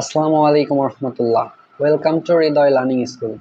আসসালামু আলাইকুম রহমতুল্লাহ। Welcome to Hridoy learning school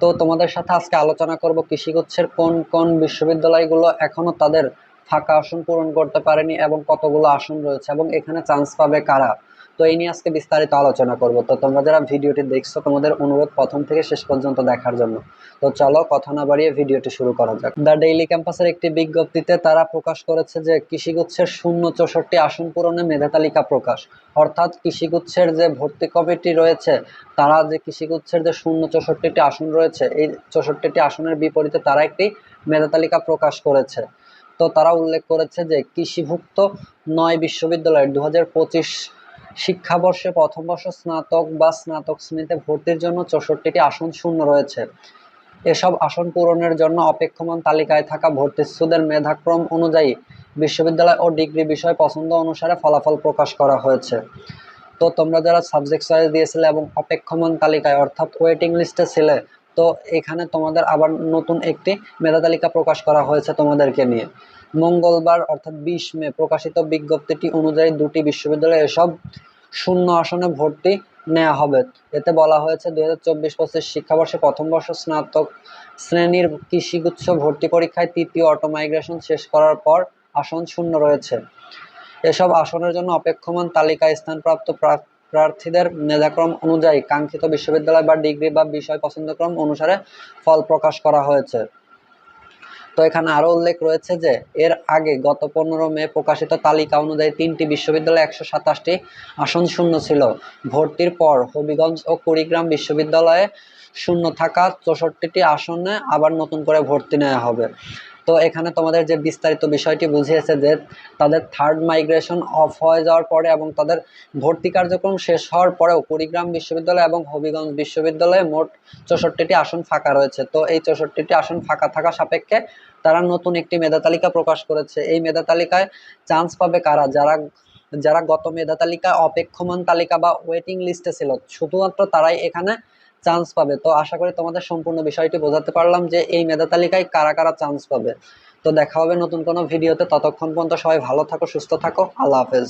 তো তোমাদের সাথে আজকে আলোচনা করব কৃষিগুচ্ছের কোন কোন বিশ্ববিদ্যালয়গুলো এখনও তাদের ফাঁকা আসন পূরণ করতে পারেনি এবং কতগুলো আসন রয়েছে এবং এখানে চান্স পাবে কারা? তো এই নিয়ে আজকে বিস্তারিত আলোচনা করব। তো তোমরা যারা ভিডিওটি দেখছ, তোমাদের অনুরোধ প্রথম থেকে শেষ পর্যন্ত দেখার জন্য। তো চলো কথা না বাড়িয়ে ভিডিওটি শুরু করা যাক। দ্য ডেইলি ক্যাম্পাসের একটি বিজ্ঞপ্তিতে তারা প্রকাশ করেছে যে কৃষিগুচ্ছের শূন্য চৌষট্টি আসন পূরণে মেধা তালিকা প্রকাশ। অর্থাৎ কৃষিগুচ্ছের যে ভর্তি কমিটি রয়েছে, তারা যে কৃষিগুচ্ছের যে শূন্য চৌষট্টিটি আসন রয়েছে, এই চৌষট্টিটি আসনের বিপরীতে তারা একটি মেধা তালিকা প্রকাশ করেছে। তো তারা উল্লেখ করেছে যে কৃষিভুক্ত নয় বিশ্ববিদ্যালয়ের দু হাজার পঁচিশ শিক্ষাবর্ষে প্রথম বর্ষ স্নাতক বা স্নাতক শ্রেণীতে ভর্তির জন্য চৌষট্টিটি আসন শূন্য রয়েছে। এসব আসন পূরণের জন্য অপেক্ষমান তালিকায় থাকা ভর্তিচ্ছুদের মেধাক্রম অনুযায়ী বিশ্ববিদ্যালয় ও ডিগ্রি বিষয় পছন্দ অনুসারে ফলাফল প্রকাশ করা হয়েছে। তো তোমরা যারা সাবজেক্ট চয়েস দিয়েছিলে এবং অপেক্ষমান তালিকায়, অর্থাৎ ওয়েটিং লিস্টে ছিলে, তো এখানে তোমাদের আবার নতুন একটি মেধা তালিকা প্রকাশ করা হয়েছে তোমাদেরকে নিয়ে। মঙ্গলবার, অর্থাৎ বিশ মে, প্রকাশিত বিজ্ঞপ্তিটি অনুযায়ী দুটি বিশ্ববিদ্যালয়ে এসব শূন্য আসনে ভর্তি নেওয়া হবে। এতে বলা হয়েছে, দুই হাজার চব্বিশ পঁচিশ শিক্ষাবর্ষে প্রথম বর্ষ স্নাতক শ্রেণির কৃষিগুচ্ছ ভর্তি পরীক্ষায় তৃতীয় অটো মাইগ্রেশন শেষ করার পর আসন শূন্য রয়েছে। এসব আসনের জন্য অপেক্ষমান তালিকায় স্থানপ্রাপ্ত প্রা- প্রার্থীদের মেধাক্রম অনুযায়ী কাঙ্ক্ষিত বিশ্ববিদ্যালয় বা ডিগ্রি বা বিষয় পছন্দক্রম অনুসারে ফল প্রকাশ করা হয়েছে। তো এখানে আরও উল্লেখ রয়েছে যে এর আগে গত পনেরো মে প্রকাশিত তালিকা অনুযায়ী তিনটি বিশ্ববিদ্যালয়ে একশো সাতাশটি আসন শূন্য ছিল। ভর্তির পর হবিগঞ্জ ও কুড়িগ্রাম বিশ্ববিদ্যালয়ে শূন্য থাকা চৌষট্টিটি আসনে আবার নতুন করে ভর্তি নেওয়া হবে। তো এখানে তোমাদের যে বিস্তারিত বিষয়টি বুঝিয়েছে যে তাদের থার্ড মাইগ্রেশন অফ হয়ে যাওয়ার পরে এবং তাদের ভর্তি কার্যক্রম শেষ হওয়ার পরেও কুড়িগ্রাম বিশ্ববিদ্যালয় এবং হবিগঞ্জ বিশ্ববিদ্যালয়ে মোট চৌষট্টিটি আসন ফাঁকা রয়েছে। তো এই চৌষট্টিটি আসন ফাঁকা থাকা সাপেক্ষে তারা নতুন একটি মেধা তালিকা প্রকাশ করেছে। এই মেধা তালিকায় চান্স পাবে কারা? যারা যারা গত মেধা তালিকা অপেক্ষমান তালিকা বা ওয়েটিং লিস্টে ছিল, শুধুমাত্র তারাই এখানে চান্স পাবে। তো আশা করি তোমাদের সম্পূর্ণ বিষয়টি বোঝাতে পারলাম যে এই মেধা তালিকায় কারা কারা চান্স পাবে। তো দেখা হবে নতুন কোনো ভিডিওতে ততক্ষণ পর্যন্ত সবাই ভালো থাকো, সুস্থ থাকো। আল্লাহ হাফেজ।